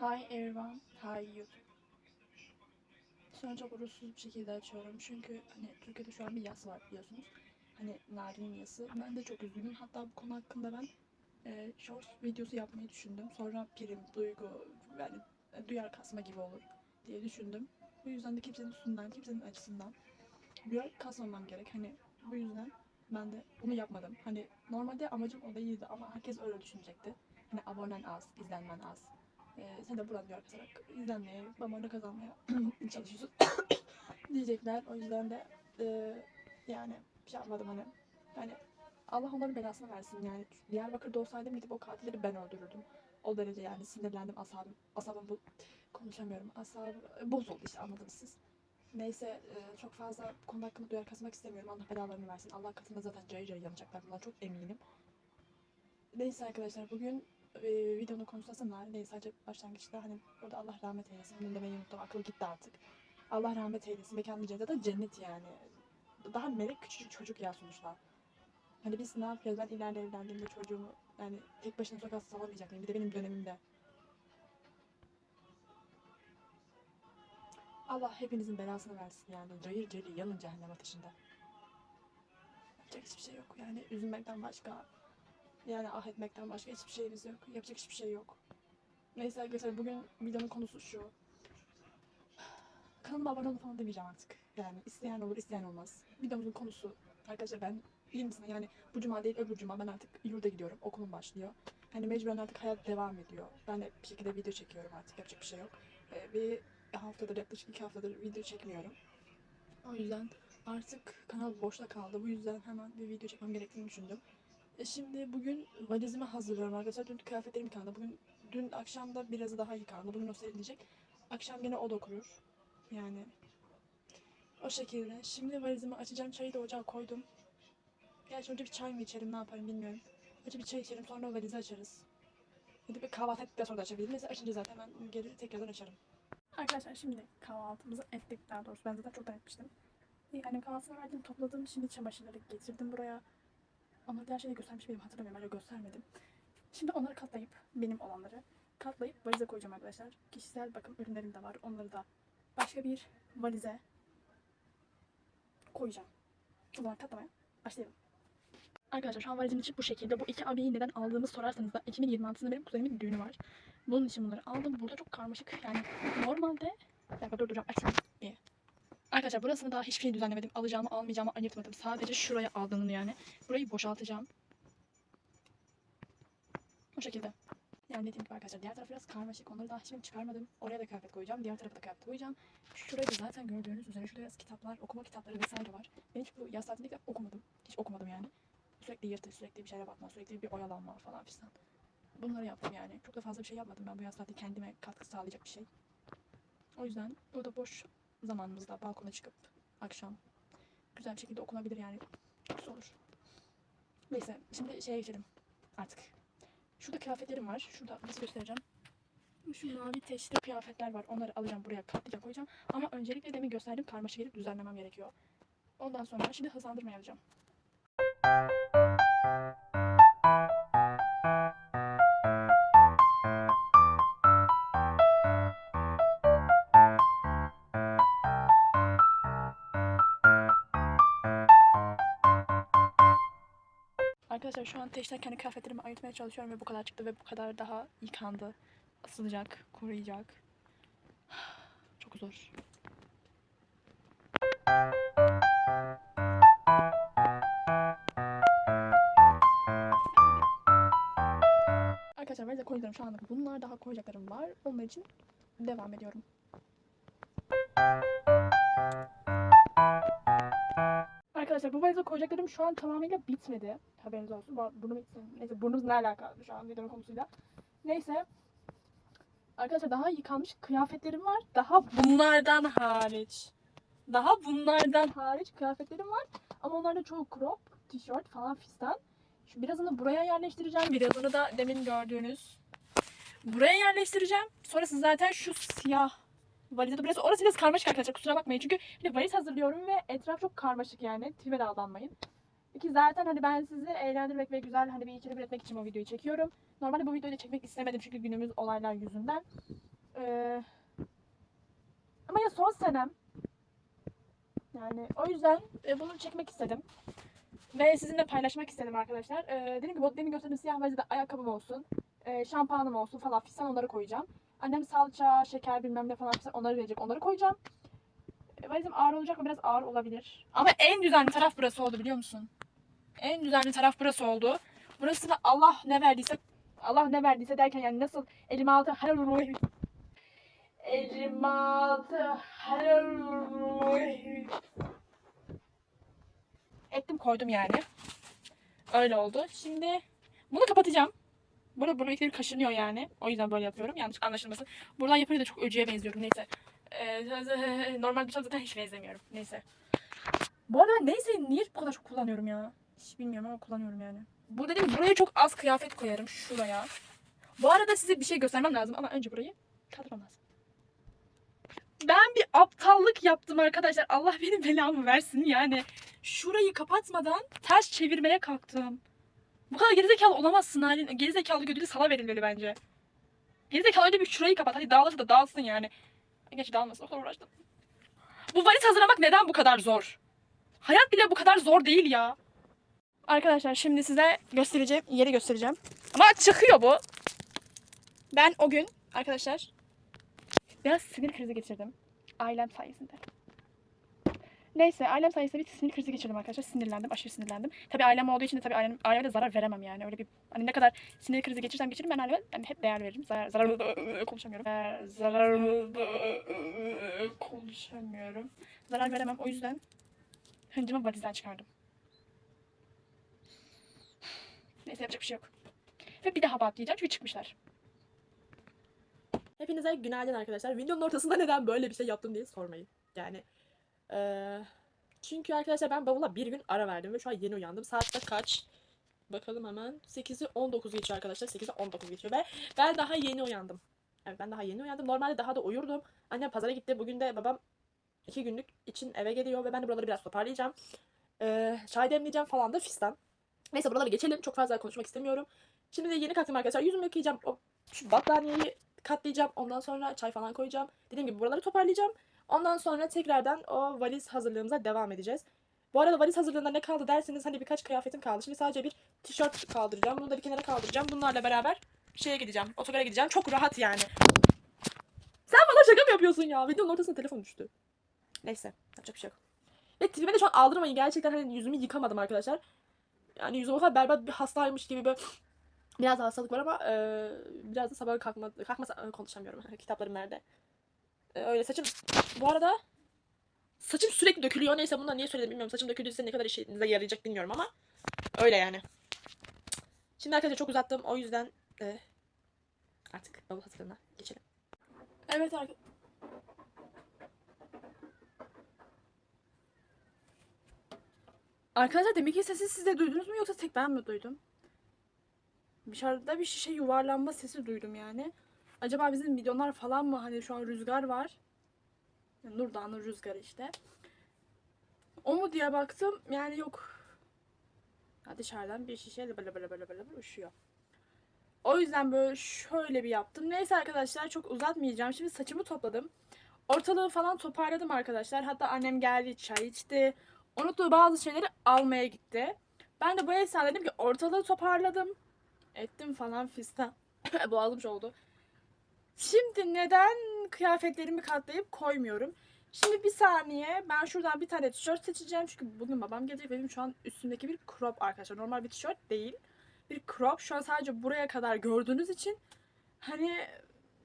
Hi everyone, hi YouTube. An çok uğursuz bir şekilde açıyorum çünkü hani Türkiye'de şu an bir yas var biliyorsunuz. Hani Nari'nin yası. Ben de çok üzgünüm. Hatta bu konu hakkında ben e, short videosu yapmayı düşündüm. Sonra prim, duygu, yani duyar kasma gibi olur diye düşündüm. Bu yüzden de kimsenin üstünden, kimsenin açısından duyar kasmamam gerek. Hani bu yüzden ben de bunu yapmadım. Hani normalde amacım o değildi ama herkes öyle düşünecekti. Hani abonen az, izlenmen az. Ee, sen de buradan duyar kasarak izlenmeye, abone kazanmaya çalışıyorsun diyecekler. O yüzden de e, yani bir şey yapmadım hani. Yani Allah onların belasını versin yani. Diyarbakır'da olsaydım gidip o katilleri ben öldürürdüm. O derece yani sinirlendim asabım. Asabım bu konuşamıyorum. Asabım bozuldu işte anladınız siz. Neyse e, çok fazla bu konu hakkında duyar kasmak istemiyorum. Allah belalarını versin. Allah katında zaten cayır cayır yanacaklar. Bundan çok eminim. Neyse arkadaşlar bugün e, videonun konusu değil. Sadece başlangıçta hani burada Allah rahmet eylesin. Bunu demeyi unuttum. Akıl gitti artık. Allah rahmet eylesin. Mekanı cennet da cennet yani. Daha melek küçücük çocuk ya sonuçta. Hani biz ne yapıyoruz? Ben ileride evlendiğimde çocuğumu yani tek başına sokağa salamayacak mıyım? Bir de benim dönemimde. Allah hepinizin belasını versin yani. Cayır cayır yanın cehennem ateşinde. Yapacak hiçbir şey yok. Yani üzülmekten başka, yani ah etmekten başka hiçbir şeyimiz yok. Yapacak hiçbir şey yok. Neyse arkadaşlar bugün videonun konusu şu. Kanalıma abone olun falan demeyeceğim artık. Yani isteyen olur, isteyen olmaz. Videomuzun konusu arkadaşlar ben 20'sine yani bu cuma değil öbür cuma ben artık yurda gidiyorum. Okulum başlıyor. Hani mecburen artık hayat devam ediyor. Ben de bir şekilde video çekiyorum artık. Yapacak bir şey yok. Ee, bir haftadır yaklaşık iki haftadır video çekmiyorum. O yüzden artık kanal boşta kaldı. Bu yüzden hemen bir video çekmem gerektiğini düşündüm. E şimdi bugün valizimi hazırlıyorum arkadaşlar. Dün kıyafetlerim yıkandı. Bugün dün akşam da biraz daha yıkandı. Bugün o serilecek. Akşam gene o da kurur. Yani o şekilde. Şimdi valizimi açacağım. Çayı da ocağa koydum. Gerçi önce bir çay mı içerim ne yaparım bilmiyorum. Önce bir çay içerim sonra valizi açarız. Ya bir kahvaltı ettikten sonra da açabilirim. Mesela açınca zaten ben geri tekrardan açarım. Arkadaşlar şimdi kahvaltımızı ettik daha doğrusu. Ben zaten çoktan etmiştim. İyi, annem verdim, topladım. Şimdi çamaşırları getirdim buraya. Onları diğer şeyde göstermiş miydim hatırlamıyorum. Öyle göstermedim. Şimdi onları katlayıp, benim olanları katlayıp valize koyacağım arkadaşlar. Kişisel bakım ürünlerim de var. Onları da başka bir valize koyacağım. O zaman katlamaya başlayalım. Arkadaşlar şu an valizim için bu şekilde. Bu iki abiyi neden aldığımı sorarsanız da 2026'sında benim kuzenimin düğünü var. Bunun için bunları aldım. Burada çok karmaşık. Yani normalde... Bir dakika dur duracağım. Açsana. Arkadaşlar burasını daha hiçbir şey düzenlemedim. Alacağımı almayacağımı ayırtmadım. Sadece şuraya aldığını yani. Burayı boşaltacağım. O şekilde. Yani dediğim gibi arkadaşlar diğer taraf biraz karmaşık. Onları daha hiçbirini çıkarmadım. Oraya da kıyafet koyacağım. Diğer tarafa da kıyafet koyacağım. Şurayı da zaten gördüğünüz üzere şurada yaz kitaplar, okuma kitapları vesaire var. Ben hiç bu yaz tatilinde okumadım. Hiç okumadım yani. Sürekli yırtı, sürekli bir şeye bakma, sürekli bir oyalanma falan filan. Bunları yaptım yani. Çok da fazla bir şey yapmadım ben bu yaz tatili kendime katkı sağlayacak bir şey. O yüzden burada boş zamanımızda balkona çıkıp akşam güzel bir şekilde okunabilir yani. Güzel olur. Neyse şimdi şeye geçelim artık. Şurada kıyafetlerim var. Şurada nasıl göstereceğim. Şu mavi teşhirli kıyafetler var. Onları alacağım buraya katlayacağım koyacağım. Ama öncelikle demin gösterdiğim karmaşa gelip düzenlemem gerekiyor. Ondan sonra şimdi hızlandırmaya alacağım. Arkadaşlar şu an teşhirden kendi kıyafetlerimi ayırtmaya çalışıyorum ve bu kadar çıktı ve bu kadar daha yıkandı. Asılacak, koruyacak. Çok zor. Arkadaşlar valize koyduklarım şu anda bunlar daha koyacaklarım var. Onlar için devam ediyorum. Arkadaşlar bu valize koyacaklarım şu an tamamıyla bitmedi. Haberiniz olsun. Bu- Burnum. Neyse burnumuz ne alakalı şu an videonun konusuyla. Neyse. Arkadaşlar daha yıkanmış kıyafetlerim var. Daha bunlardan hariç. Daha bunlardan hariç kıyafetlerim var. Ama onlarda çoğu crop, tişört falan fistan. Şu birazını buraya yerleştireceğim. Birazını da demin gördüğünüz buraya yerleştireceğim. Sonrası zaten şu siyah valizde burası. Orası biraz karmaşık arkadaşlar kusura bakmayın. Çünkü de valiz hazırlıyorum ve etraf çok karmaşık yani. Tribe de aldanmayın. Ki zaten hani ben sizi eğlendirmek ve güzel hani bir içerik üretmek için bu videoyu çekiyorum. Normalde bu videoyu da çekmek istemedim çünkü günümüz olaylar yüzünden. Ee, ama ya son senem. Yani o yüzden e, bunu çekmek istedim. Ve sizinle paylaşmak istedim arkadaşlar. Ee, dediğim gibi o demin gösterdiğim siyah valizde ayakkabım olsun. E, şampuanım olsun falan fistan onları koyacağım. Annem salça, şeker bilmem ne falan fistan onları verecek. Onları koyacağım. E, valizim ağır olacak mı? Biraz ağır olabilir. Ama en düzenli taraf burası oldu biliyor musun? En düzenli taraf burası oldu. Burası da Allah ne verdiyse Allah ne verdiyse derken yani nasıl elim altı elim altı ettim koydum yani. Öyle oldu. Şimdi bunu kapatacağım. Burada buraya bir kaşınıyor yani. O yüzden böyle yapıyorum. Yanlış anlaşılmasın. Buradan yapınca da çok öcüye benziyorum. Neyse. Ee, normal bir zaten hiç benzemiyorum. Neyse. Bu arada neyse niye bu kadar çok kullanıyorum ya? Hiç bilmiyorum ama kullanıyorum yani. Bu dediğim buraya çok az kıyafet koyarım şuraya. Bu arada size bir şey göstermem lazım ama önce burayı kaldırmam lazım. Ben bir aptallık yaptım arkadaşlar. Allah benim belamı versin yani. Şurayı kapatmadan ters çevirmeye kalktım. Bu kadar gerizekalı olamazsın halin. Gerizekalı gödülü sana verilmeli bence. Gerizekalı önce bir şurayı kapat. Hadi dağılırsa da dağılsın yani. Gerçi dağılmasın. O kadar uğraştım. Bu valiz hazırlamak neden bu kadar zor? Hayat bile bu kadar zor değil ya. Arkadaşlar şimdi size göstereceğim. Yeri göstereceğim. Ama çıkıyor bu. Ben o gün arkadaşlar biraz sinir krizi geçirdim. Ailem sayesinde. Neyse ailem sayesinde bir sinir krizi geçirdim arkadaşlar. Sinirlendim. Aşırı sinirlendim. Tabii ailem olduğu için de tabii ailem, aileme de zarar veremem yani. Öyle bir hani ne kadar sinir krizi geçirsem geçiririm ben aileme yani hep değer veririm. Zarar, zarar konuşamıyorum. Ee, zarar konuşamıyorum. Zarar veremem. O yüzden hıncımı valizden çıkardım. Neyse yapacak bir şey yok. Ve bir daha batlayacağım çünkü çıkmışlar. Hepinize günaydın arkadaşlar. Videonun ortasında neden böyle bir şey yaptım diye sormayın. Yani eee, çünkü arkadaşlar ben bavula bir gün ara verdim ve şu an yeni uyandım. Saatte kaç? Bakalım hemen. 8'i 19 geçiyor arkadaşlar. 8'i 19 geçiyor ve ben daha yeni uyandım. Evet ben daha yeni uyandım. Normalde daha da uyurdum. Annem pazara gitti. Bugün de babam iki günlük için eve geliyor ve ben de buraları biraz toparlayacağım. Eee çay demleyeceğim falan da fistan. Neyse buraları geçelim. Çok fazla konuşmak istemiyorum. Şimdi de yeni kalktım arkadaşlar. Yüzümü yıkayacağım. O, şu battaniyeyi katlayacağım. Ondan sonra çay falan koyacağım. Dediğim gibi buraları toparlayacağım. Ondan sonra tekrardan o valiz hazırlığımıza devam edeceğiz. Bu arada valiz hazırlığında ne kaldı derseniz hani birkaç kıyafetim kaldı. Şimdi sadece bir tişört kaldıracağım. Bunu da bir kenara kaldıracağım. Bunlarla beraber şeye gideceğim. Otogara gideceğim. Çok rahat yani. Sen bana şaka mı yapıyorsun ya? Videonun ortasında telefon düştü. Neyse. Yapacak bir şey yok. Ve tipime de şu an aldırmayın. Gerçekten hani yüzümü yıkamadım arkadaşlar. Yani yüzüm o kadar berbat bir hastaymış gibi böyle Biraz hastalık var ama e, biraz da sabah kalkma, kalkmasa konuşamıyorum. Kitaplarım nerede? E, öyle saçım bu arada saçım sürekli dökülüyor. Neyse bunu da niye söyledim bilmiyorum. Saçım döküldüyse ne kadar işinize yarayacak bilmiyorum ama öyle yani. Şimdi arkadaşlar çok uzattım. O yüzden e, artık bavul hazırlığına geçelim. Evet arkadaşlar. Arkadaşlar deminki sesi siz de duydunuz mu yoksa tek ben mi duydum? Dışarıda bir şişe yuvarlanma sesi duydum yani. Acaba bizim milyonlar falan mı? Hani şu an rüzgar var. Yani Nurdağ'ın rüzgarı işte. O mu diye baktım. Yani yok. Ya dışarıdan bir şişe böyle böyle böyle böyle üşüyor. O yüzden böyle şöyle bir yaptım. Neyse arkadaşlar çok uzatmayacağım. Şimdi saçımı topladım. Ortalığı falan toparladım arkadaşlar. Hatta annem geldi çay içti. Unuttuğu bazı şeyleri almaya gitti. Ben de bu esnada dedim ki ortalığı toparladım ettim falan fistan. Boğazım oldu. Şimdi neden kıyafetlerimi katlayıp koymuyorum? Şimdi bir saniye ben şuradan bir tane tişört seçeceğim. Çünkü bugün babam gelecek benim şu an üstümdeki bir crop arkadaşlar. Normal bir tişört değil. Bir crop. Şu an sadece buraya kadar gördüğünüz için hani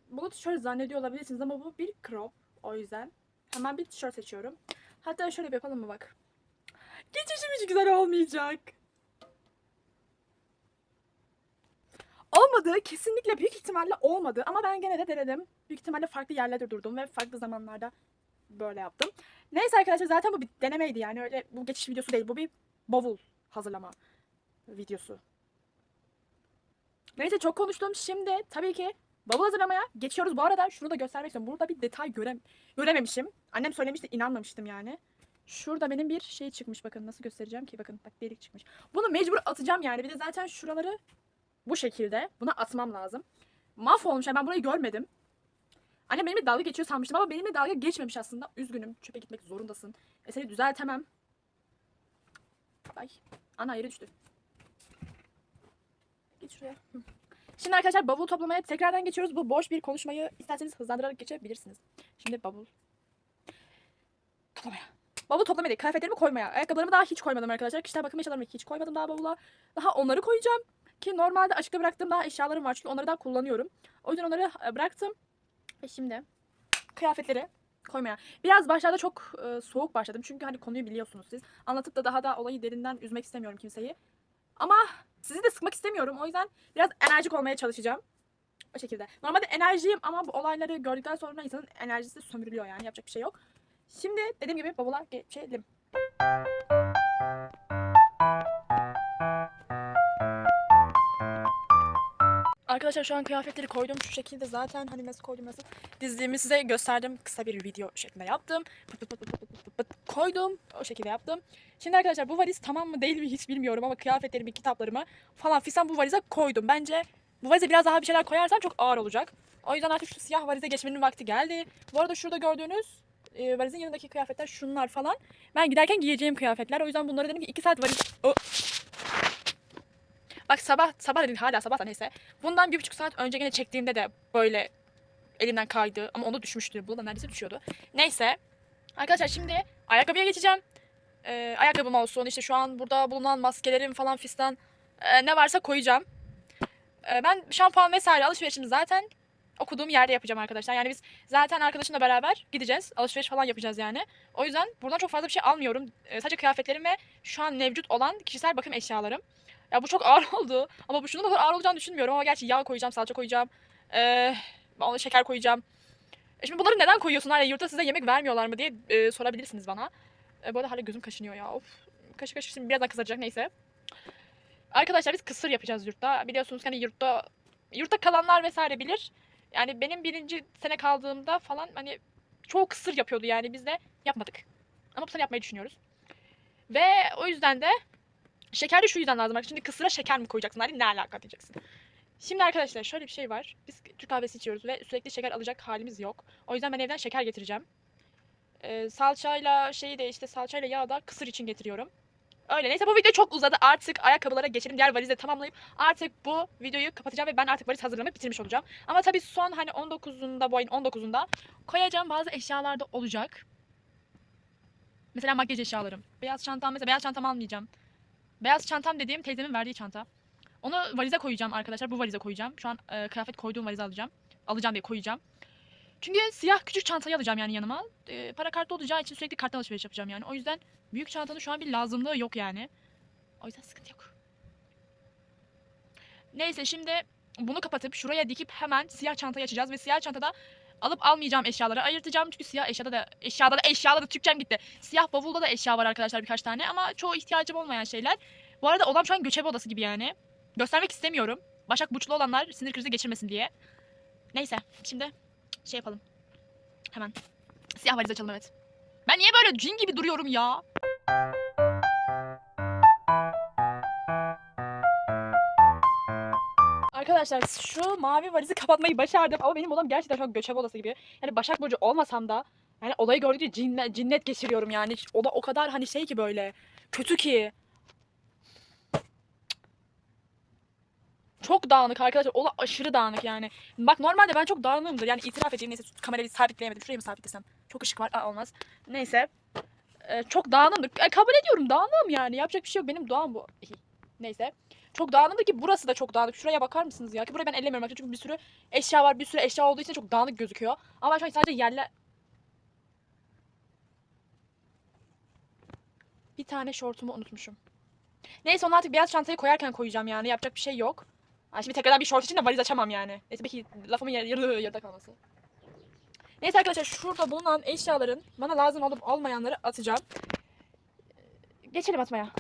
bunu tişört zannediyor olabilirsiniz ama bu bir crop. O yüzden hemen bir tişört seçiyorum. Hatta şöyle bir yapalım mı bak. Geçişim hiç güzel olmayacak. Olmadı. Kesinlikle büyük ihtimalle olmadı. Ama ben gene de denedim. Büyük ihtimalle farklı yerlerde durdum ve farklı zamanlarda böyle yaptım. Neyse arkadaşlar zaten bu bir denemeydi yani. Öyle bu geçiş videosu değil. Bu bir bavul hazırlama videosu. Neyse çok konuştum. Şimdi tabii ki bavul hazırlamaya geçiyoruz. Bu arada şunu da göstermek istiyorum. Burada bir detay görem görememişim. Annem söylemişti inanmamıştım yani. Şurada benim bir şey çıkmış bakın nasıl göstereceğim ki bakın bak delik çıkmış. Bunu mecbur atacağım yani. Bir de zaten şuraları bu şekilde buna atmam lazım. Mahvolmuş yani ben burayı görmedim. Anne benimle dalga geçiyor sanmıştım ama benimle dalga geçmemiş aslında. Üzgünüm. Çöpe gitmek zorundasın. E seni düzeltemem. Ay. Ana yere düştü. Git şuraya. Şimdi arkadaşlar bavul toplamaya tekrardan geçiyoruz. Bu boş bir konuşmayı isterseniz hızlandırarak geçebilirsiniz. Şimdi bavul toplamaya. Bavul toplamaya değil. Kıyafetlerimi koymaya. Ayakkabılarımı daha hiç koymadım arkadaşlar. Kişisel bakım eşyalarımı hiç koymadım daha bavula. Daha onları koyacağım. Ki normalde açıkta bıraktığım daha eşyalarım var. Çünkü onları daha kullanıyorum. O yüzden onları e, bıraktım. Ve şimdi kıyafetleri koymaya. Biraz başlarda çok e, soğuk başladım. Çünkü hani konuyu biliyorsunuz siz. Anlatıp da daha da olayı derinden üzmek istemiyorum kimseyi. Ama sizi de sıkmak istemiyorum. O yüzden biraz enerjik olmaya çalışacağım. O şekilde. Normalde enerjiyim ama bu olayları gördükten sonra insanın enerjisi sömürülüyor yani. Yapacak bir şey yok. Şimdi dediğim gibi bavula geçelim. Arkadaşlar şu an kıyafetleri koydum. Şu şekilde zaten hani nasıl koydum nasıl dizdiğimi size gösterdim. Kısa bir video şeklinde yaptım. Pıt pıt pıt pıt pıt pıt pıt koydum. O şekilde yaptım. Şimdi arkadaşlar bu valiz tamam mı değil mi? Hiç bilmiyorum ama kıyafetlerimi kitaplarımı falan fistan bu valize koydum. Bence bu valize biraz daha bir şeyler koyarsam çok ağır olacak. O yüzden artık şu siyah valize geçmenin vakti geldi. Bu arada şurada gördüğünüz e, valizin yanındaki kıyafetler şunlar falan. Ben giderken giyeceğim kıyafetler. O yüzden bunları dedim ki 2 saat valiz O- Bak sabah sabah dedim hala sabah da neyse. Bundan bir buçuk saat önce yine çektiğimde de böyle elimden kaydı ama onu düşmüştü. Bu da neredeyse düşüyordu. Neyse. Arkadaşlar şimdi ayakkabıya geçeceğim. Ee, ayakkabım olsun işte şu an burada bulunan maskelerim falan fistan e, ne varsa koyacağım. Ee, ben şampuan vesaire alışverişimi zaten okuduğum yerde yapacağım arkadaşlar. Yani biz zaten arkadaşımla beraber gideceğiz. Alışveriş falan yapacağız yani. O yüzden buradan çok fazla bir şey almıyorum. Ee, sadece kıyafetlerim ve şu an mevcut olan kişisel bakım eşyalarım. Ya bu çok ağır oldu. Ama bu şunun kadar ağır olacağını düşünmüyorum. Ama gerçi yağ koyacağım, salça koyacağım. Ee, ona şeker koyacağım. E şimdi bunları neden koyuyorsun? Hala yurtta size yemek vermiyorlar mı diye e, sorabilirsiniz bana. E, bu arada hala gözüm kaşınıyor ya. Of. Kaşı kaşı şimdi birazdan kızaracak neyse. Arkadaşlar biz kısır yapacağız yurtta. Biliyorsunuz hani yurtta yurtta kalanlar vesaire bilir. Yani benim birinci sene kaldığımda falan hani çoğu kısır yapıyordu yani biz de yapmadık. Ama bu sene yapmayı düşünüyoruz. Ve o yüzden de Şeker de şu yüzden lazım. Bak şimdi kısıra şeker mi koyacaksın? Hani ne alaka diyeceksin. Şimdi arkadaşlar şöyle bir şey var. Biz Türk kahvesi içiyoruz ve sürekli şeker alacak halimiz yok. O yüzden ben evden şeker getireceğim. Ee, salçayla şeyi de işte salçayla yağı da kısır için getiriyorum. Öyle neyse bu video çok uzadı. Artık ayakkabılara geçelim. Diğer valizi de tamamlayıp artık bu videoyu kapatacağım ve ben artık valiz hazırlamayı bitirmiş olacağım. Ama tabii son hani 19'unda bu ayın 19'unda koyacağım bazı eşyalar da olacak. Mesela makyaj eşyalarım. Beyaz çantam mesela beyaz çantamı almayacağım. Beyaz çantam dediğim teyzemin verdiği çanta. Onu valize koyacağım arkadaşlar. Bu valize koyacağım. Şu an e, kıyafet koyduğum valize alacağım. Alacağım diye koyacağım. Çünkü siyah küçük çantayı alacağım yani yanıma. E, para kartı olacağı için sürekli karttan alışveriş yapacağım yani. O yüzden büyük çantanın şu an bir lazımlığı yok yani. O yüzden sıkıntı yok. Neyse şimdi bunu kapatıp şuraya dikip hemen siyah çantayı açacağız ve siyah çantada alıp almayacağım eşyaları ayırtacağım. Çünkü siyah eşyada da eşyada da eşyada da Türkçem gitti. Siyah bavulda da eşya var arkadaşlar birkaç tane ama çoğu ihtiyacım olmayan şeyler. Bu arada odam şu an göçebe odası gibi yani. Göstermek istemiyorum. Başak burçlu olanlar sinir krizi geçirmesin diye. Neyse şimdi şey yapalım. Hemen. Siyah valiz açalım evet. Ben niye böyle cin gibi duruyorum ya? Arkadaşlar şu mavi valizi kapatmayı başardım ama benim odam gerçekten an göçebe odası gibi. Yani Başak Burcu olmasam da yani olayı gördükçe cinnet, cinnet geçiriyorum yani. Oda o kadar hani şey ki böyle kötü ki. Çok dağınık arkadaşlar. Ola aşırı dağınık yani. Bak normalde ben çok dağınığımdır. Yani itiraf edeyim. Neyse kamerayı sabitleyemedim. Şuraya mı sabitlesem? Çok ışık var. Aa, olmaz. Neyse. Ee, çok dağınığımdır. E, kabul ediyorum dağınığım yani. Yapacak bir şey yok. Benim doğam bu. Neyse. Çok dağınıktı ki burası da çok dağınık. Şuraya bakar mısınız ya? Ki burayı ben ellemiyorum arkadaşlar. Çünkü bir sürü eşya var. Bir sürü eşya olduğu için çok dağınık gözüküyor. Ama şu an sadece yerler... Bir tane şortumu unutmuşum. Neyse onu artık beyaz çantayı koyarken koyacağım yani. Yapacak bir şey yok. Ay şimdi tekrardan bir şort için de valiz açamam yani. Neyse belki lafımın yarı yarıda kalması. Neyse arkadaşlar şurada bulunan eşyaların bana lazım olup olmayanları atacağım. Geçelim atmaya.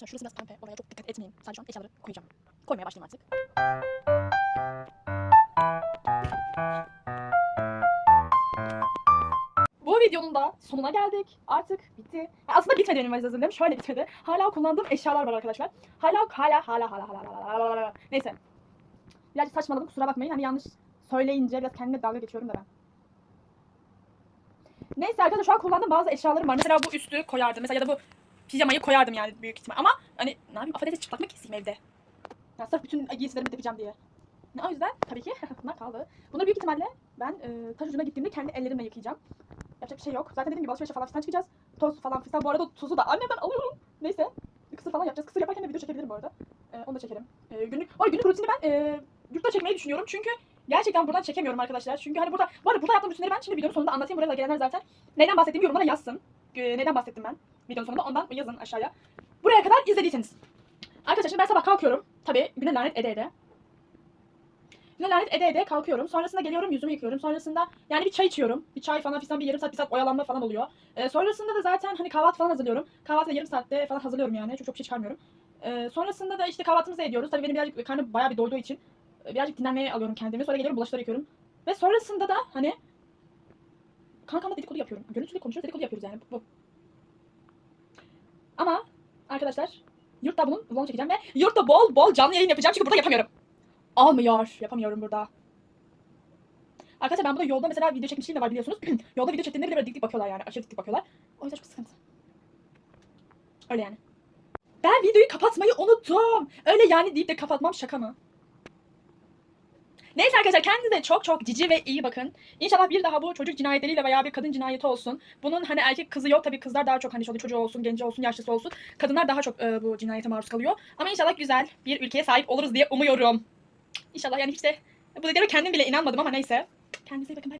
Arkadaşlar şurası biraz pembe. Oraya çok dikkat etmeyin. Sadece şu an eşyaları koyacağım. Koymaya başlayayım artık. Bu videonun da sonuna geldik. Artık bitti. Ya aslında bitmedi benim valiz hazırlığım. Şöyle bitmedi. Hala kullandığım eşyalar var arkadaşlar. Hala hala hala hala hala hala hala hala. Neyse. Birazcık saçmaladım kusura bakmayın. Hani yanlış söyleyince biraz kendime dalga geçiyorum da ben. Neyse arkadaşlar şu an kullandığım bazı eşyalarım var. Mesela bu üstü koyardım. Mesela ya da bu pijamayı koyardım yani büyük ihtimal. Ama hani ne yapayım affedersiniz çıplak mı keseyim evde? Ya sırf bütün giysilerimi depeceğim diye. Ne, o yüzden tabii ki bunlar kaldı. Bunları büyük ihtimalle ben e, taş ucuna gittiğimde kendi ellerimle yıkayacağım. Yapacak bir şey yok. Zaten dediğim gibi alışverişe falan fistan çıkacağız. Toz falan fistan. Bu arada tuzu da annemden alıyorum. Neyse. Kısır falan yapacağız. Kısır yaparken de video çekebilirim bu arada. E, onu da çekerim. E, günlük, var günlük rutini ben e, yurtta çekmeyi düşünüyorum. Çünkü gerçekten buradan çekemiyorum arkadaşlar. Çünkü hani burada, bu arada burada yaptığım rutinleri ben şimdi videonun sonunda anlatayım. Buraya gelenler zaten neyden bahsettiğimi yorumlara yazsın. E, neyden bahsettim ben videonun sonunda ondan yazın aşağıya. Buraya kadar izlediyseniz. Arkadaşlar şimdi ben sabah kalkıyorum. Tabii güne lanet ede ede. Güne lanet ede ede kalkıyorum. Sonrasında geliyorum yüzümü yıkıyorum. Sonrasında yani bir çay içiyorum. Bir çay falan fistan bir yarım saat bir saat oyalanma falan oluyor. Ee, sonrasında da zaten hani kahvaltı falan hazırlıyorum. Kahvaltı yarım saatte falan hazırlıyorum yani. Çok çok şey çıkarmıyorum. Ee, sonrasında da işte kahvaltımızı ediyoruz. Tabii benim birazcık karnım bayağı bir doyduğu için e, birazcık dinlenmeye alıyorum kendimi. Sonra geliyorum bulaşıkları yıkıyorum. Ve sonrasında da hani kankamla dedikodu yapıyorum. Görüntülü konuşuyoruz dedikodu yapıyoruz yani. Bu. Ama arkadaşlar yurtta bunun vlog çekeceğim ve yurtta bol bol canlı yayın yapacağım çünkü burada yapamıyorum. Almıyor. Yapamıyorum burada. Arkadaşlar ben burada yolda mesela video çekmişliğim de var biliyorsunuz. yolda video çektiğimde bile böyle dik dik bakıyorlar yani. Aşırı dik dik bakıyorlar. O yüzden çok sıkıntı. Öyle yani. Ben videoyu kapatmayı unuttum. Öyle yani deyip de kapatmam şaka mı? Neyse arkadaşlar kendinize çok çok cici ve iyi bakın. İnşallah bir daha bu çocuk cinayetleriyle veya bir kadın cinayeti olsun. Bunun hani erkek kızı yok tabii kızlar daha çok hani çocuğu olsun, genci olsun, yaşlısı olsun. Kadınlar daha çok e, bu cinayete maruz kalıyor. Ama inşallah güzel bir ülkeye sahip oluruz diye umuyorum. İnşallah yani hiç de bu dediğime kendim bile inanmadım ama neyse. Kendinize iyi bakın. Bye.